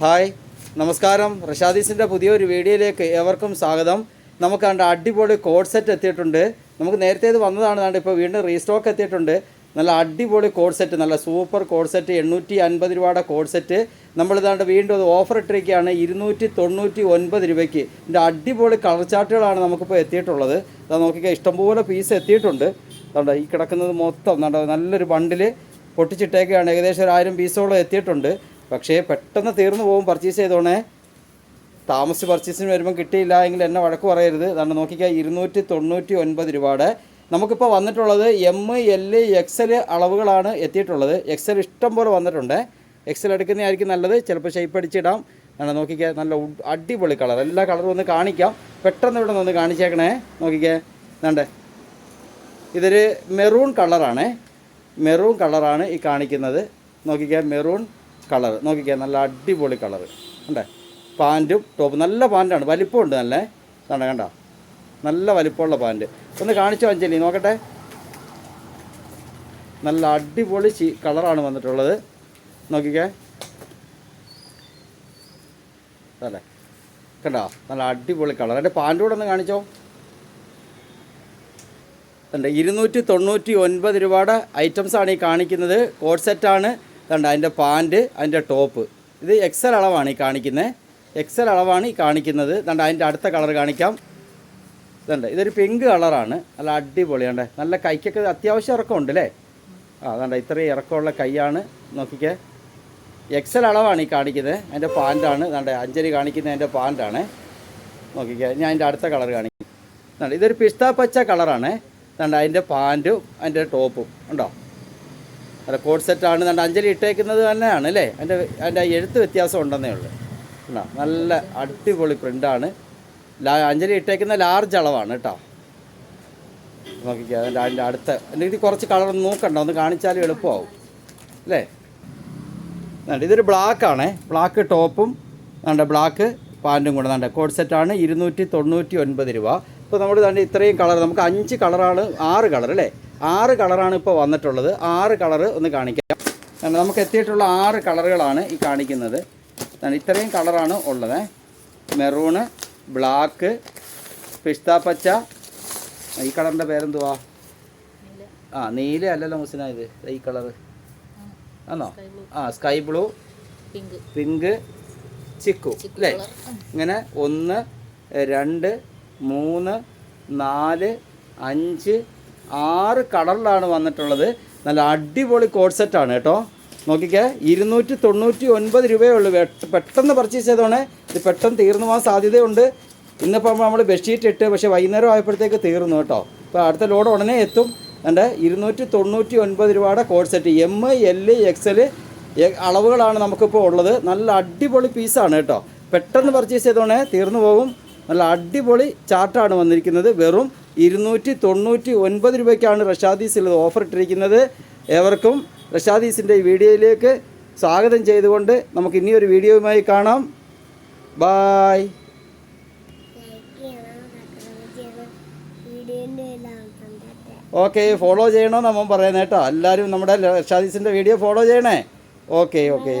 Hi നമസ്കാരം. റഷാദീസിന്റെ പുതിയൊരു വീഡിയോയിലേക്ക് ഏവർക്കും സ്വാഗതം. നമുക്ക് കണ്ട അടിപൊളി കോഡ് സെറ്റ് എത്തിയിട്ടുണ്ട്. നമുക്ക് നേരത്തെ ഇത് വന്നതാണ് കണ്ട് ഇപ്പോൾ വീണ്ടും റീസ്റ്റോക്ക് എത്തിയിട്ടുണ്ട്. നല്ല അടിപൊളി കോഡ് സെറ്റ് നല്ല സൂപ്പർ കോഡ് സെറ്റ് എണ്ണൂറ്റി അൻപത് രൂപയുടെ കോഡ് സെറ്റ്. നമ്മളിതാണ്ട് വീണ്ടും അത് ഓഫർ ഇട്ടിരിക്കുകയാണ്. ഇരുന്നൂറ്റി തൊണ്ണൂറ്റി ഒൻപത് രൂപയ്ക്ക്. ഇതിന്റെ അടിപൊളി കളർ ചാർട്ടുകളാണ് നമുക്കിപ്പോൾ എത്തിയിട്ടുള്ളത്. അത് നോക്കിക്കാൻ ഇഷ്ടംപോലെ പീസ് എത്തിയിട്ടുണ്ട്. അതുകൊണ്ട് ഈ കിടക്കുന്നത് മൊത്തം നല്ലൊരു ബണ്ടിൽ പൊട്ടിച്ചിട്ടേക്കാണ്. ഏകദേശം ഒരു ആയിരം പീസോളം എത്തിയിട്ടുണ്ട്. പക്ഷേ പെട്ടെന്ന് തീർന്നു പോകും പർച്ചേസ് ചെയ്തോണേ. താമസിച്ച് പർച്ചേസിന് വരുമ്പോൾ കിട്ടിയില്ല എങ്കിൽ എന്നെ വഴക്ക് പറയരുത്. അതാണ് നോക്കിക്കുക ഇരുന്നൂറ്റി തൊണ്ണൂറ്റി ഒൻപത് രൂപയുടെ. നമുക്കിപ്പോൾ വന്നിട്ടുള്ളത് എം എൽ എക്സൽ അളവുകളാണ് എത്തിയിട്ടുള്ളത്. എക്സൽ ഇഷ്ടം പോലെ വന്നിട്ടുണ്ട്. എക്സൽ എടുക്കുന്നതായിരിക്കും നല്ലത്. ചിലപ്പോൾ ഷേപ്പ് അടിച്ചിടാം. ആണ് നോക്കിക്കുക നല്ല അടിപൊളി കളർ എല്ലാ കളറും ഒന്ന് കാണിക്കാം. പെട്ടെന്ന് ഇവിടെ നിന്ന് കാണിച്ചേക്കണേ. നോക്കിക്കേ വേണ്ടേ ഇതൊരു മെറൂൺ കളറാണ് മെറൂൺ കളറാണ് ഈ കാണിക്കുന്നത്. നോക്കിക്കുക മെറൂൺ കളർ. നോക്കിക്കുക നല്ല അടിപൊളി കളർ. ഉണ്ടേ പാന്റും ടോപ്പ് നല്ല പാന്റാണ് വലിപ്പമുണ്ട് നല്ല. കണ്ട കണ്ട? നല്ല വലിപ്പമുള്ള പാന്റ് ഒന്ന് കാണിച്ചോ അഞ്ജലി നോക്കട്ടെ. നല്ല അടിപൊളി ചീ കളറാണ് വന്നിട്ടുള്ളത്. നോക്കിക്കേ. അല്ലേ? കണ്ടോ? നല്ല അടിപൊളി കളർ. എന്റെ പാന്റ് കൂടെ ഒന്ന് കാണിച്ചോ. ഉണ്ട് ഇരുന്നൂറ്റി തൊണ്ണൂറ്റി ഒൻപത് രൂപയുടെ ഐറ്റംസാണ് ഈ കാണിക്കുന്നത്. കോഡ് സെറ്റാണ്. കണ്ട അതിന്റെ പാന്റ് അതിന്റെ ടോപ്പ്. ഇത് എക്സൽ അളവാണ് ഈ കാണിക്കുന്നത് എക്സൽ അളവാണ് ഈ കാണിക്കുന്നത്. കണ്ട അതിന്റെ അടുത്ത കളർ കാണിക്കാം. ഇതുണ്ട്. ഇതൊരു പിങ്ക് കളറാണ് നല്ല അടിപൊളിയാണ് നല്ല കൈക്കൊക്കെ അത്യാവശ്യം ഇറക്കമുണ്ട് അല്ലേ? ആ അതുകൊണ്ട് ഇത്രയും ഇറക്കമുള്ള കൈയാണ്. നോക്കിക്കേ. എക്സൽ അളവാണ് ഈ കാണിക്കുന്നത് അതിന്റെ പാന്റാണ്. അതുകൊണ്ട് അഞ്ചലി കാണിക്കുന്നത് അതിന്റെ പാന്റാണ്. നോക്കിക്കേ ഞാൻ അതിന്റെ അടുത്ത കളർ കാണിക്കും. ഇതൊരു പിസ്ത പച്ച കളറാണ്. അതുകൊണ്ട് അതിന്റെ പാന്റും അതിന്റെ ടോപ്പും. ഉണ്ടോ? കോഡ് സെറ്റാണ് കണ്ട അഞ്ജലി ഇട്ടേക്കുന്നത് തന്നെയാണ് അല്ലേ? അതിന്റെ അതിന്റെ എഴുത്ത് വ്യത്യാസം ഉണ്ടെന്നേ ഉള്ളൂ. നല്ല അടിപൊളി പ്രിന്റാണ് ലാ അഞ്ജലി ഇട്ടേക്കുന്ന ലാർജ് അളവാണ് കേട്ടോ. നോക്കിക്കുക അതിന്റെ അതിന്റെ അടുത്ത. എന്റെ കുറച്ച് കളർ നോക്കണ്ട ഒന്ന് കാണിച്ചാലും എളുപ്പമാവും. അല്ലേ? ഇതൊരു ബ്ലാക്ക് ആണേ. ബ്ലാക്ക് ടോപ്പും വേണ്ട ബ്ലാക്ക് പാന്റും കൂടെ വേണ്ട കോഡ് സെറ്റാണ് ഇരുന്നൂറ്റി തൊണ്ണൂറ്റി ഒൻപത് രൂപ. ഇപ്പോൾ നമ്മൾ തന്നെ ഇത്രയും കളർ നമുക്ക് അഞ്ച് കളറാണ് ആറ് കളർ അല്ലേ? ആറ് കളറാണ് ഇപ്പോൾ വന്നിട്ടുള്ളത്. ആറ് കളറ് ഒന്ന് കാണിക്കാം. നമുക്ക് എത്തിയിട്ടുള്ള ആറ് കളറുകളാണ് ഈ കാണിക്കുന്നത്. ഇത്രയും കളറാണ് ഉള്ളത്. മെറൂണ് ബ്ലാക്ക് പിസ്ത പച്ച. ഈ കളറിന്റെ പേരെന്തുവാ? ആ നീല അല്ലല്ലോ മുസിന ഇത്. ഈ കളറ്. ആണോ? ആ സ്കൈ ബ്ലൂ പിങ്ക് ചിക്കു. അല്ലേ? ഇങ്ങനെ ഒന്ന് രണ്ട് മൂന്ന് നാല് അഞ്ച് ആറ് കളറിലാണ് വന്നിട്ടുള്ളത്. നല്ല അടിപൊളി കോഡ് സെറ്റാണ് കേട്ടോ. നോക്കിക്കേ ഇരുന്നൂറ്റി തൊണ്ണൂറ്റി ഒൻപത് രൂപയേ ഉള്ളൂ. പെട്ടെന്ന് പർച്ചേസ് ചെയ്തോണേ. ഇത് പെട്ടെന്ന് തീർന്നു പോകാൻ സാധ്യതയുണ്ട്. ഇന്നിപ്പോൾ നമ്മൾ ബെഡ്ഷീറ്റ് ഇട്ട് പക്ഷേ വൈകുന്നേരം ആയപ്പോഴത്തേക്ക് തീർന്നു കേട്ടോ. ഇപ്പോൾ അടുത്ത ലോഡ് ഉടനെ എത്തും. എന്റെ ഇരുന്നൂറ്റി തൊണ്ണൂറ്റി ഒൻപത് രൂപയുടെ coord set M L X L അളവുകളാണ് നമുക്കിപ്പോൾ ഉള്ളത്. നല്ല അടിപൊളി പീസാണ് കേട്ടോ. പെട്ടെന്ന് പർച്ചേസ് ചെയ്തോണേ തീർന്നു പോകും. നല്ല അടിപൊളി ചാർട്ടാണ് വന്നിരിക്കുന്നത്. വെറും ഇരുന്നൂറ്റി തൊണ്ണൂറ്റി ഒൻപത് രൂപയ്ക്കാണ് റഷാദീസിൽ ഓഫർ ഇട്ടിരിക്കുന്നത്. ഏവർക്കും റഷാദീസിന്റെ ഈ വീഡിയോയിലേക്ക് സ്വാഗതം ചെയ്തുകൊണ്ട് നമുക്ക് ഇനിയൊരു വീഡിയോയുമായി കാണാം. ബായ് ഓക്കെ ഫോളോ ചെയ്യണമെന്ന് അമ്മ പറയുന്നേട്ടോ എല്ലാവരും നമ്മുടെ റഷാദീസിന്റെ വീഡിയോ ഫോളോ ചെയ്യണേ. Okay okay